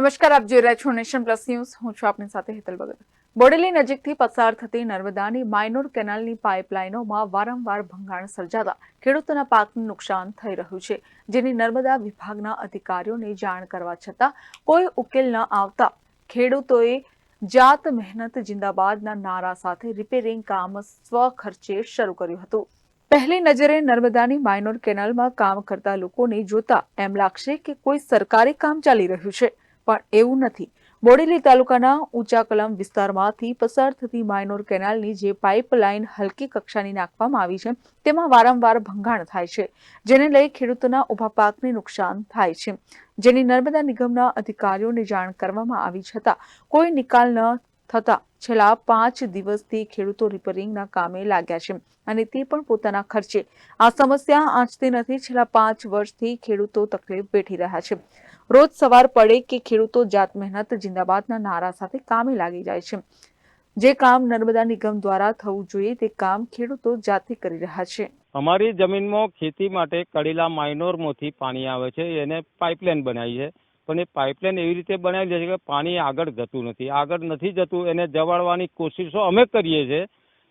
નમસ્કાર, આપ જોઈ રહ્યા છો નેશન પ્લસ ન્યૂઝ. હું છું આપની સાથે હેતલ ભગત બોડેલી નજીકથી પસાર થતી નર્મદાની માઇનોર કેનાલની પાઇપલાઇનોમાં વારંવાર ભંગાણ સર્જાતા ખેડૂતોના પાકનું નુકસાન થઈ રહ્યું છે, જેની નર્મદા વિભાગના અધિકારીઓને જાણ કરવા છતાં કોઈ ઉકેલ ન આવતા ખેડૂતોએ જાત મહેનત જિંદાબાદના નારા સાથે રિપેરિંગ કામ સ્વખર્ચે શરૂ કર્યું હતું. પહેલી નજરે નર્મદાની માઇનોર કેનાલમાં કામ કરતા લોકોને જોતા એમ લાગશે કે કોઈ સરકારી કામ ચાલી રહ્યું છે. પણ એવું નથી. બોડેલી તાલુકાના ઊંચા કલમ વિસ્તારમાંથી પસાર થતી માઇનોર કેનાલની જે પાઇપલાઇન હલકી કક્ષાની નાખવામાં આવી છે, તેમાં વારંવાર ભંગાણ થાય છે, જેને લઈ ખેડૂતોના ઊભા પાકને નુકસાન થાય છે. જેની નર્મદા નિગમના અધિકારીઓને જાણ કરવામાં આવી છતાં કોઈ નિકાલ ન થતા છેલ્લા પાંચ દિવસથી ખેડૂતો રિપેરિંગના કામે લાગ્યા છે અને તે પણ પોતાના ખર્ચે. આ સમસ્યા આંચતી નથી. છેલ્લા પાંચ વર્ષથી ખેડૂતો તકલીફ વેઠી રહ્યા છે. રોજ સવાર પડે કે ખેડૂતો જાત મહેનત જિંદાબાદના નારા સાથે કામે લાગી જાય છે. જે કામ નર્મદા નિગમ દ્વારા થવું જોઈએ તે કામ ખેડૂતો જાતે કરી રહ્યા છે. અમારી જમીનમાં ખેતી માટે કડીલા માઇનોરમાંથી પાણી આવે છે, એને પાઇપલાઇન બનાવી છે. પણ એ પાઇપલાઇન એવી રીતે બનાવી છે કે પાણી આગળ જતું નથી. આગળ નથી જતું, એને જવાડવાની કોશિશો અમે કરીએ છીએ,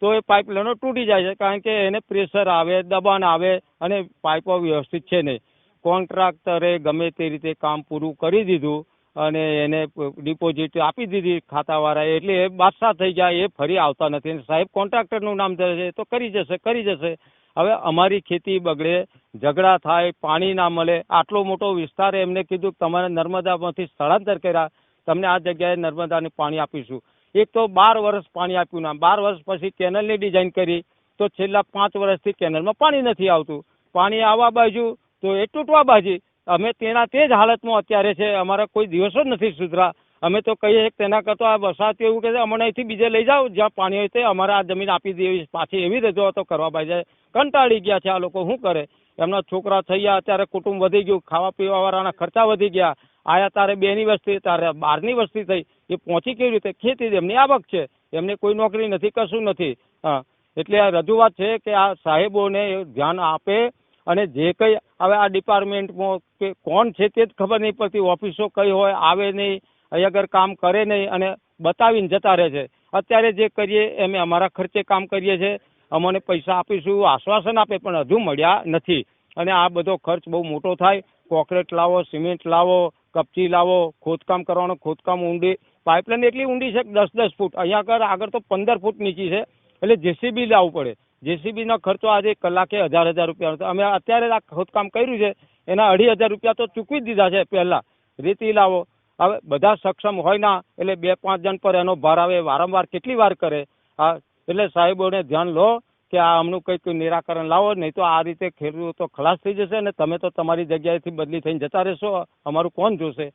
તો એ પાઇપલાઇનો તૂટી જાય છે. કારણ કે એને પ્રેશર આવે, દબાણ આવે અને પાઇપો વ્યવસ્થિત છે નહીં. કોન્ટ્રાક્ટરે ગમે તે રીતે કામ પૂરું કરી દીધું અને એને ડિપોઝિટ આપી દીધી ખાતાવાળાએ, એટલે એ બાદશાહ થઈ જાય, એ ફરી આવતા નથી. સાહેબ, કોન્ટ્રાક્ટરનું નામ છે તો કરી જશે કરી જશે. હવે અમારી ખેતી બગડે, ઝઘડા થાય, પાણી ના મળે, આટલો મોટો વિસ્તાર એમને કીધું તમારે નર્મદામાંથી સ્થળાંતર કર્યા, તમને આ જગ્યાએ નર્મદાને પાણી આપીશું. એક તો બાર વર્ષ પાણી આપ્યું ના, બાર વર્ષ પછી કેનલની ડિઝાઇન કરી, તો છેલ્લા પાંચ વર્ષથી કેનલમાં પાણી નથી આવતું. પાણી આવવા બાજુ તો એ તૂટવા બાજી. અમે તેના તે જ હાલતમાં અત્યારે છે. અમારા કોઈ દિવસો જ નથી સુધરા. અમે તો કહીએ તેના કરતાં આ વરસાદ એવું કે છે, અમને અહીંથી બીજે લઈ જાઓ, જ્યાં પાણી હોય તે અમારે આ જમીન આપી દેવી પાછી એવી રજૂઆતો કરવા બાજુ. કંટાળી ગયા છે આ લોકો. શું કરે? એમના છોકરા થઈ ગયા અત્યારે કુટુંબ વધી ગયું, ખાવા પીવા વાળાના ખર્ચા વધી ગયા. આયા તારે બેની વસ્તી, તારે બારની વસ્તી થઈ. એ પહોંચી કેવી રીતે? ખેતી એમની આવક છે. એમને કોઈ નોકરી નથી, કશું નથી. હા. એટલે આ રજૂઆત છે કે આ સાહેબોને ધ્યાન આપે અને જે કંઈ હવે આ ડિપાર્ટમેન્ટમાં કે કોણ છે તે જ ખબર નહીં પડતી, ઓફિસો કઈ હોય, આવે નહીં, અહીં આગળ કામ કરે નહીં અને બતાવીને જતા રહે છે. અત્યારે જે કરીએ એમ અમારા ખર્ચે કામ કરીએ છીએ. અમને પૈસા આપીશું, આશ્વાસન આપે, પણ હજુ મળ્યા નથી. અને આ બધો ખર્ચ બહુ મોટો થાય. કોકરેટ લાવો, સિમેન્ટ લાવો, કપચી લાવો, ખોદકામ કરવાનું, ખોદકામ ઊંડી. પાઇપલાઇન એટલી ઊંડી છે દસ દસ ફૂટ. અહીંયા આગળ આગળ તો પંદર ફૂટ નીચી છે. એટલે જેસીબી લાવવું પડે. જેસીબીનો ખર્ચો આજે કલાકે હજાર હજાર રૂપિયા હતો. અમે અત્યારે આ ખોદકામ કર્યું છે. એના અઢી હજાર રૂપિયા તો ચૂકવી દીધા છે પહેલા. રેતી લાવો. હવે બધા સક્ષમ હોય ના, એટલે બે પાંચ જણ પર એનો ભાર આવે, વારંવાર કેટલી વાર કરે? હા એટલે સાહેબોને ધ્યાન લો કે આ આમનું કંઈક નિરાકરણ લાવો, નહીં તો આ રીતે ખેડૂતો ખલાસ થઈ જશે અને તમે તો તમારી જગ્યાએથી બદલી થઈને જતા રહેશો. અમારું કોણ જોશે?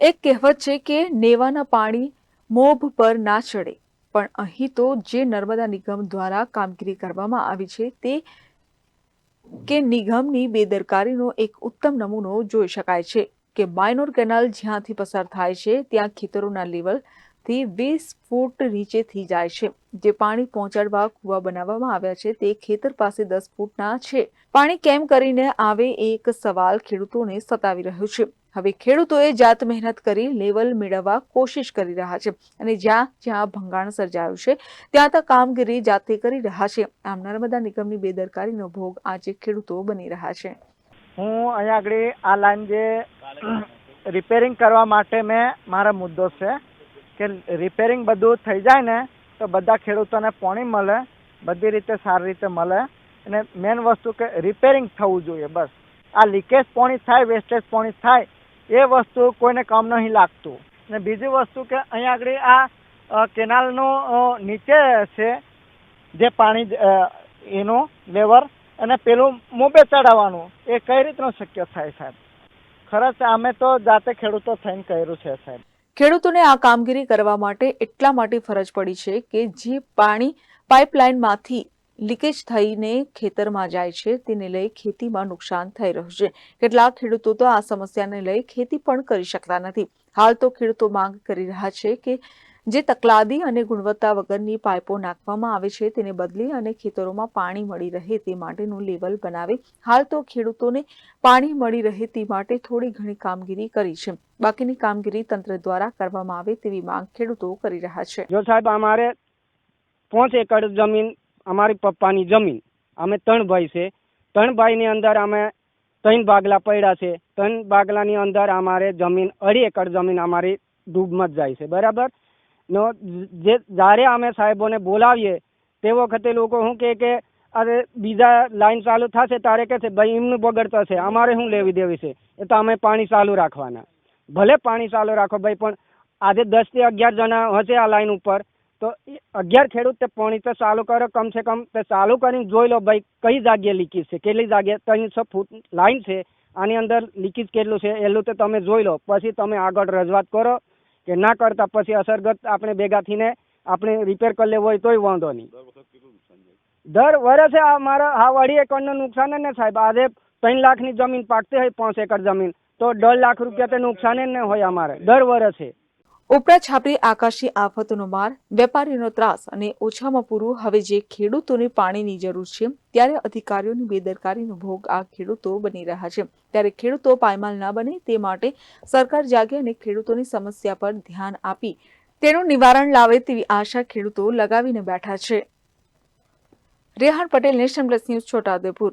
એક કહેવત છે કે, નેવાના પાણી મોભ પર ના ચડે. પણ અહીં તો જે નર્મદા નિગમ દ્વારા કામગીરી કરવામાં આવી છે તે કે નિગમની બેદરકારીનો એક ઉત્તમ નમૂનો જોઈ શકાય છે કે માઇનોર કેનાલ જ્યાંથી પસાર થાય છે, ત્યાં ખેતરોના લેવલથી વીસ ફૂટ નીચેથી જાય છે. જે પાણી પહોંચાડવા કૂવા બનાવવામાં આવ્યા છે, તે ખેતર પાસે દસ ફૂટના છે. પાણી કેમ કરીને આવે એક સવાલ ખેડૂતોને સતાવી રહ્યો છે. હવે ખેડૂતોએ જાત મહેનત કરી લેવલ મેળવવા કોશિશ કરી રહ્યા છે અને જ્યાં જ્યાં ભંગાણ સર્જાયું છે, ત્યાં ત્યાં કામગીરી જાતે કરી રહ્યા છે. આમ નર્મદા નિગમની બેદરકારીનો ભોગ આજે ખેડૂતો બની રહ્યા છે. હું અહીંયા આગળ આ લાઈન જે રિપેરિંગ કરવા માટે મેં મારા મુદ્દો છે કે રિપેરિંગ બધું થઈ જાય ને, તો બધા ખેડૂતોને પાણી મળે, બધી રીતે સારી રીતે મળે. અને મેન વસ્તુ કે રિપેરિંગ થવું જોઈએ બસ. આ લીકેજ પાણી થાય વેસ્ટેજ પાણી થાય, એ વસ્તુ કોઈને કામ નહીં લાગતું. અને બીજી વસ્તુ કે અહીંયા આગળ આ કેનાલનું નીચે છે જે પાણી એનું લેવર અને પેલું મોબે ચડાવવાનું, એ કઈ રીતનું શક્ય થાય સાહેબ? ખરચ અમે તો જાતે ખેડૂતો થઈને કર્યું છે સાહેબ. ખેડૂતોને આ કામગીરી કરવા માટે એટલા માટે ફરજ પડી છે કે જે પાણી પાઇપલાઇનમાંથી લીકેજ થઈને ખેતરમાં જાય છે, તેને લઈ ખેતીમાં નુકસાન થઈ રહ્યું છે. કેટલાક ખેડૂતો તો આ સમસ્યાને લઈ ખેતી પણ કરી શકતા નથી. હાલ તો ખેડૂતો માંગ કરી રહ્યા છે કે જે તકલાદી અને ગુણવત્તા વગરની પાઇપો નાખવામાં આવે છે, તેને બદલી અને ખેતરોમાં પાણી મળી રહે તે માટેનું લેવલ બનાવી હાલ તો ખેડૂતોને પાણી મળી રહે તે માટે થોડી ઘણી કામગીરી કરી છે. બાકીની કામગીરી તંત્ર દ્વારા કરવામાં આવે તેવી માંગ ખેડૂતો કરી રહ્યા છે. જો સાહેબ, અમારે પાંચ એકર જમીન અમારી પપ્પાની જમીન, અમે ત્રણ ભાઈ છે. ત્રણ ભાઈની અંદર અમે ત્રણ બાગલા પડ્યા છે. ત્રણ બાગલાની અંદર અમારે જમીન અઢી એકર જમીન અમારી ડૂબમાં જ જાય છે. બરાબર? નો, જે, જ્યારે અમે સાહેબોને બોલાવીએ, તે વખતે લોકો શું કહે કે, અરે, બીજા લાઈન ચાલુ થશે, તારે કહે છે, ભાઈ, એમનું બગડતો છે, અમારે શું લેવી દેવી છે? એ તો અમે પાણી ચાલુ રાખવાના. ભલે પાણી ચાલુ રાખો ભાઈ, પણ આજે દસથી અગિયાર જણા હશે આ લાઈન ઉપર, તો અગિયાર ખેડૂત તે પાણી તો ચાલુ કરો કમસે કમ તે ચાલુ કરીને જોઈ લો ભાઈ, કઈ જગ્યાએ લીકેજ છે, કેટલી જગ્યાએ ત્રણસો ફૂટ લાઈન છે, આની અંદર લીકેજ કેટલું છે એટલું તો તમે જોઈ લો, પછી તમે આગળ રજૂઆત કરો કે ના કરતા પછી અસરગત આપણે ભેગા થઈને આપણે રિપેર કરી લેવો હોય તોય વાંધો નહીં. દર વર્ષે આ મારા હા અઢી એકરનું નુકસાન ને સાહેબ? આજે ત્રણ લાખની જમીન પાકતી હોય પાંચ એકર જમીન. તો દોઢ લાખ રૂપિયા તો નુકસાન જ ને હોય અમારે દર વર્ષે. ઉપરા છાપરી આકાશી આફતનો માર વેપારીનો ત્રાસ અને ઓછામાં પૂરું હવે જે ખેડૂતોને પાણીની જરૂર છે, ત્યારે અધિકારીઓની બેદરકારીનો ભોગ આ ખેડૂતો બની રહ્યા છે. ત્યારે ખેડૂતો પાયમાલ ના બને તે માટે સરકાર જાગે અને ખેડૂતોની સમસ્યા પર ધ્યાન આપી તેનું નિવારણ લાવે તેવી આશા ખેડૂતો લગાવીને બેઠા છે. Rehan Patel national plus news Chhotaudepur.